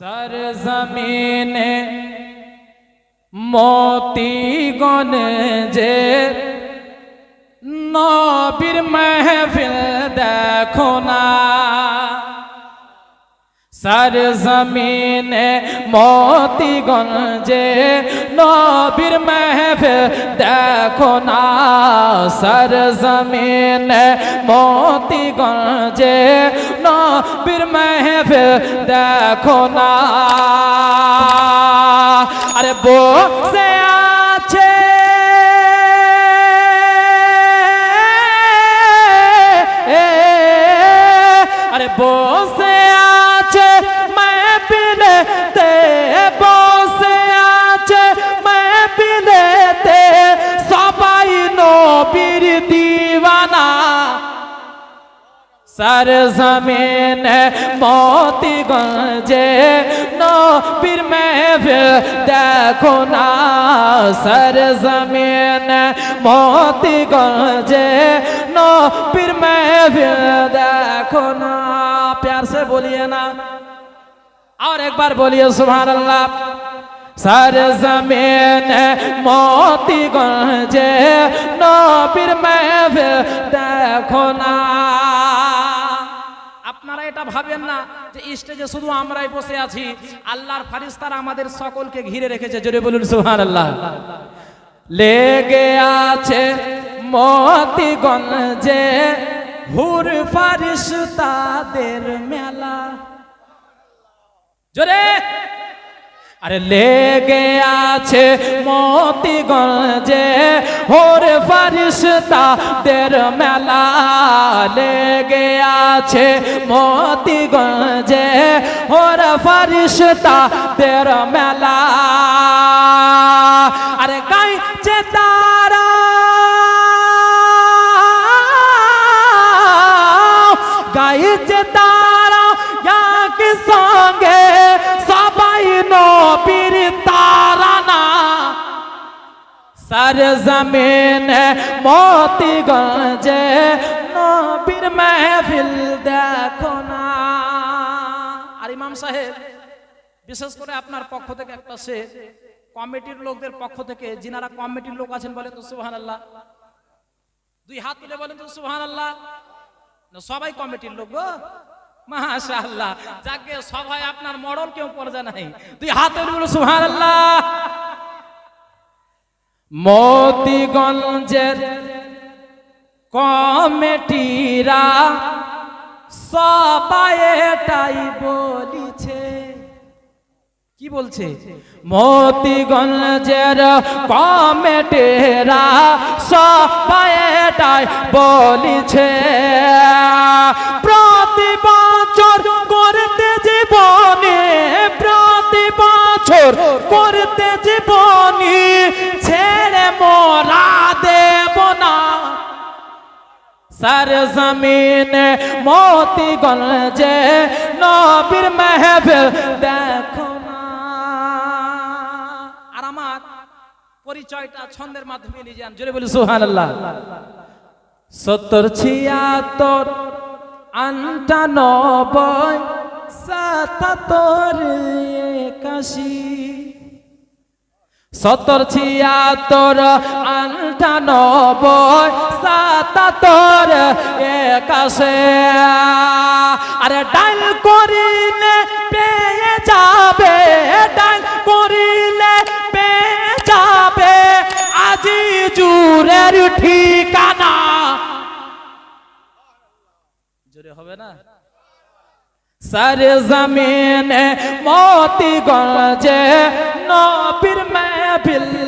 সর জমিনে মোতি গনে যে নবীর মেহফিল দেখো না সরজমিনে মতিগঞ্জে নবীর মেহফিল দেখো না সরজমিনে মতিগঞ্জে নবীর মেহফিল দেখো না। আরে বসে दीवाना सर ज़मीन मोती गंजे नो, फिर मैं फिर देखो ना। सर ज़मीन मोती गंजे नो, फिर मैं फिर देखो ना। प्यार से बोलिए ना। और एक बार बोलिए सुबह अल्लाह सर ज़मीन मोती गंजे আপনারা এটা ভাবেন না যে স্টেজে শুধু আমরাই বসে আছি। আল্লাহর ফারিস্তারা আমাদের সকলকে ঘিরে রেখেছে। জোরে বলুন সুহান আল্লাহ লেগে আছে মতিগঞ্জে হুর ফারিস্তাদের মেলা। জোরে! আরে লেগে আছে মতিগঞ্জে হোর ফারিস্তা দের মেলা। লেগে আছে মতিগঞ্জে হোর ফারিস্তা দের মেলা। আরে গাইছে তারা। গাইছে তারা এক সঙ্গে সর জমিন মতিগঞ্জে নবীর মেহফিল দেখো না। আর ইমাম সাহেব, বিশেষ করে আপনার পক্ষ থেকে একটা সে কমিটির লোকদের পক্ষ থেকে, যিনারা কমিটির লোক আছেন বলেন তো সুবহান আল্লাহ দুই হাত তুলে বলেন তো সুবহান আল্লাহ সবাই কমিটির লোক গো। মাশাআল্লাহ। যাকে সবাই আপনার মডল কেউ পড়ে নাই। তুই হাত তুলে বলো সুবহানাল্লাহ। মতিগঞ্জের কমিটিরা সবাই বলিছে। কি বলছে? মতিগঞ্জের কমিটিরা সবাই বলিছে। প্রতি বছর করতে জীবনে, প্রতি বছর করতে জীবনী সর জমিন মোতি গঞ্জে নবীর মেহফিল, দেখো আর আমার পরিচয়টা ছন্দের মাধ্যমে নিয়ে যান, জোরে বলি সুহান আল্লাহ সত্তর ছিয়াত্তর, আটানব্বই, সাতাত্তর, একাশি। সত্তর ছিয়াত্তর আটানব্বই সাতাত্তর একাশে। আরে ডাইল করিলে পেয়ে যাবে, ডাইল করিলে পেয়ে যাবে। আজি জুরের ঠিকানা। জোরে হবে না? সর জমিন মতি গঞ্জে নবীর মেহফিল।